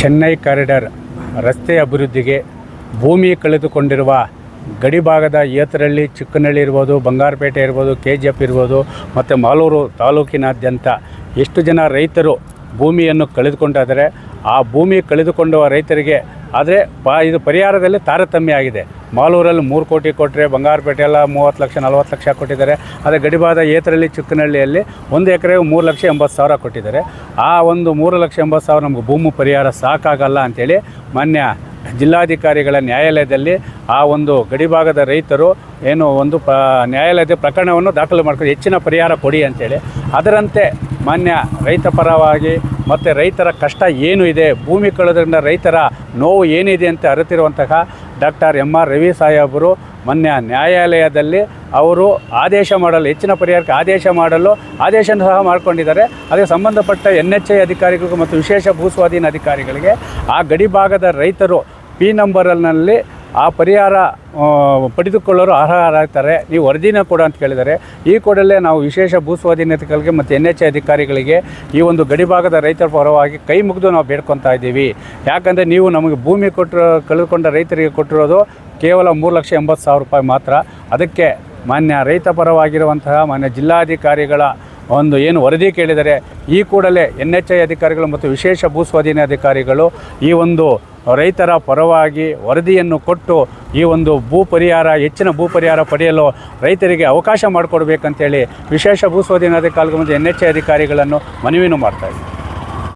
Chennai corridor ರಸ್ತೆ ಅಭಿವೃದ್ಧಿಗೆ ಭೂಮಿ ಕಳೆದುಕೊಂಡಿರುವ ಗಡಿಭಾಗದ ಏತರಳ್ಳಿ ಚಿಕ್ಕನಹಳ್ಳಿ ಇರ್ಬೋದು, ಬಂಗಾರಪೇಟೆ ಇರ್ಬೋದು ಕೆ ಜಿ ಎಫ್ ಇರ್ಬೋದು, ಮತ್ತು ಮಾಲೂರು ತಾಲೂಕಿನಾದ್ಯಂತ ಎಷ್ಟು ಜನ ರೈತರು ಭೂಮಿಯನ್ನು ಕಳೆದುಕೊಂಡಿದ್ದಾರೆ ಆ ಭೂಮಿ ಕಳೆದುಕೊಂಡವ ರೈತರಿಗೆ. ಆದರೆ ಪ, ಇದು ಪರಿಹಾರದಲ್ಲಿ ತಾರತಮ್ಯ ಆಗಿದೆ. ಮಾಲೂರಲ್ಲಿ ಮೂರು ಕೋಟಿ ಕೊಟ್ಟರೆ ಬಂಗಾರಪೇಟೆ ಎಲ್ಲ ಮೂವತ್ತು ಲಕ್ಷ, ನಲ್ವತ್ತು ಲಕ್ಷ ಕೊಟ್ಟಿದ್ದಾರೆ. ಆದರೆ ಗಡಿಭಾಗದ ಏತರಳ್ಳಿ ಚಿಕ್ಕನಹಳ್ಳಿಯಲ್ಲಿ ಒಂದು ಎಕರೆಗೆ ಮೂರು ಲಕ್ಷ ಎಂಬತ್ತು ಸಾವಿರ ಕೊಟ್ಟಿದ್ದಾರೆ. ಆ ಒಂದು ಮೂರು ಲಕ್ಷ ಎಂಬತ್ತು ಸಾವಿರ ನಮಗೆ ಭೂಮಿ ಪರಿಹಾರ ಸಾಕಾಗಲ್ಲ ಅಂಥೇಳಿ ಮಾನ್ಯ ಜಿಲ್ಲಾಧಿಕಾರಿಗಳ ನ್ಯಾಯಾಲಯದಲ್ಲಿ ಆ ಒಂದು ಗಡಿಭಾಗದ ರೈತರು ಏನು ಒಂದು ಪ, ನ್ಯಾಯಾಲಯದ ಪ್ರಕರಣವನ್ನು ದಾಖಲು ಮಾಡ್ಕೊಂಡು ಹೆಚ್ಚಿನ ಪರಿಹಾರ ಕೊಡಿ ಅಂತೇಳಿ. ಅದರಂತೆ ಮಾನ್ಯ ರೈತ ಪರವಾಗಿ ಮತ್ತು ರೈತರ ಕಷ್ಟ ಏನು ಇದೆ, ಭೂಮಿ ಕಳೆದ್ರಿಂದ ರೈತರ ನೋವು ಏನಿದೆ ಅಂತ ಅರಿತಿರುವಂತಹ ಡಾಕ್ಟರ್ ಎಂ ಆರ್ ರವಿ ಸಾಹೇಬರು ಮೊನ್ನೆ ನ್ಯಾಯಾಲಯದಲ್ಲಿ ಅವರು ಆದೇಶ ಮಾಡಲು, ಹೆಚ್ಚಿನ ಪರಿಹಾರಕ್ಕೆ ಆದೇಶ ಮಾಡಲು ಆದೇಶ ಸಹ ಮಾಡಿಕೊಂಡಿದ್ದಾರೆ. ಅದಕ್ಕೆ ಸಂಬಂಧಪಟ್ಟ ಎನ್ ಎಚ್ ಐ ಅಧಿಕಾರಿಗಳಿಗೂ ಮತ್ತು ವಿಶೇಷ ಭೂಸ್ವಾಧೀನ ಅಧಿಕಾರಿಗಳಿಗೆ ಆ ಗಡಿಭಾಗದ ರೈತರು ಪಿ ನಂಬರ್ನಲ್ಲಿ ಆ ಪರಿಹಾರ ಪಡೆದುಕೊಳ್ಳೋರು ಅರ್ಹರಾಗ್ತಾರೆ. ನೀವು ವರದಿನ ಕೊಡು ಅಂತ ಕೇಳಿದರೆ, ಈ ಕೂಡಲೇ ನಾವು ವಿಶೇಷ ಭೂ ಅಧಿಕಾರಿಗಳಿಗೆ ಮತ್ತು ಎನ್ ಎಚ್ ಅಧಿಕಾರಿಗಳಿಗೆ ಈ ಒಂದು ಗಡಿಭಾಗದ ರೈತರ ಪರವಾಗಿ ಕೈ ಮುಗಿದು ನಾವು ಬೇಡ್ಕೊತಾ ಇದ್ದೀವಿ. ಯಾಕಂದರೆ ನೀವು ನಮಗೆ ಭೂಮಿ ಕೊಟ್ಟರು ಕಳೆದುಕೊಂಡ ರೈತರಿಗೆ ಕೊಟ್ಟಿರೋದು ಕೇವಲ ಮೂರು ಲಕ್ಷ ಎಂಬತ್ತು ಸಾವಿರ ರೂಪಾಯಿ ಮಾತ್ರ. ಅದಕ್ಕೆ ಮಾನ್ಯ ರೈತ ಪರವಾಗಿರುವಂತಹ, ಮಾನ್ಯ ಜಿಲ್ಲಾಧಿಕಾರಿಗಳ ಒಂದು ಏನು ವರದಿ ಕೇಳಿದರೆ, ಈ ಕೂಡಲೇ ಎನ್ ಎಚ್ ಐ ಅಧಿಕಾರಿಗಳು ಮತ್ತು ವಿಶೇಷ ಭೂಸ್ವಾಧೀನ ಅಧಿಕಾರಿಗಳು ಈ ಒಂದು ರೈತರ ಪರವಾಗಿ ವರದಿಯನ್ನು ಕೊಟ್ಟು ಈ ಒಂದು ಭೂ ಪರಿಹಾರ, ಹೆಚ್ಚಿನ ಭೂ ಪರಿಹಾರ ಪಡೆಯಲು ರೈತರಿಗೆ ಅವಕಾಶ ಮಾಡಿಕೊಡ್ಬೇಕಂತೇಳಿ ವಿಶೇಷ ಭೂಸ್ವಾಧೀನ ಅಧಿಕಾರಿಗಳು ಮುಂದೆ ಎನ್ ಎಚ್ ಎ ಅಧಿಕಾರಿಗಳನ್ನು ಮನವಿನೂ ಮಾಡ್ತಾ ಇದ್ದೀವಿ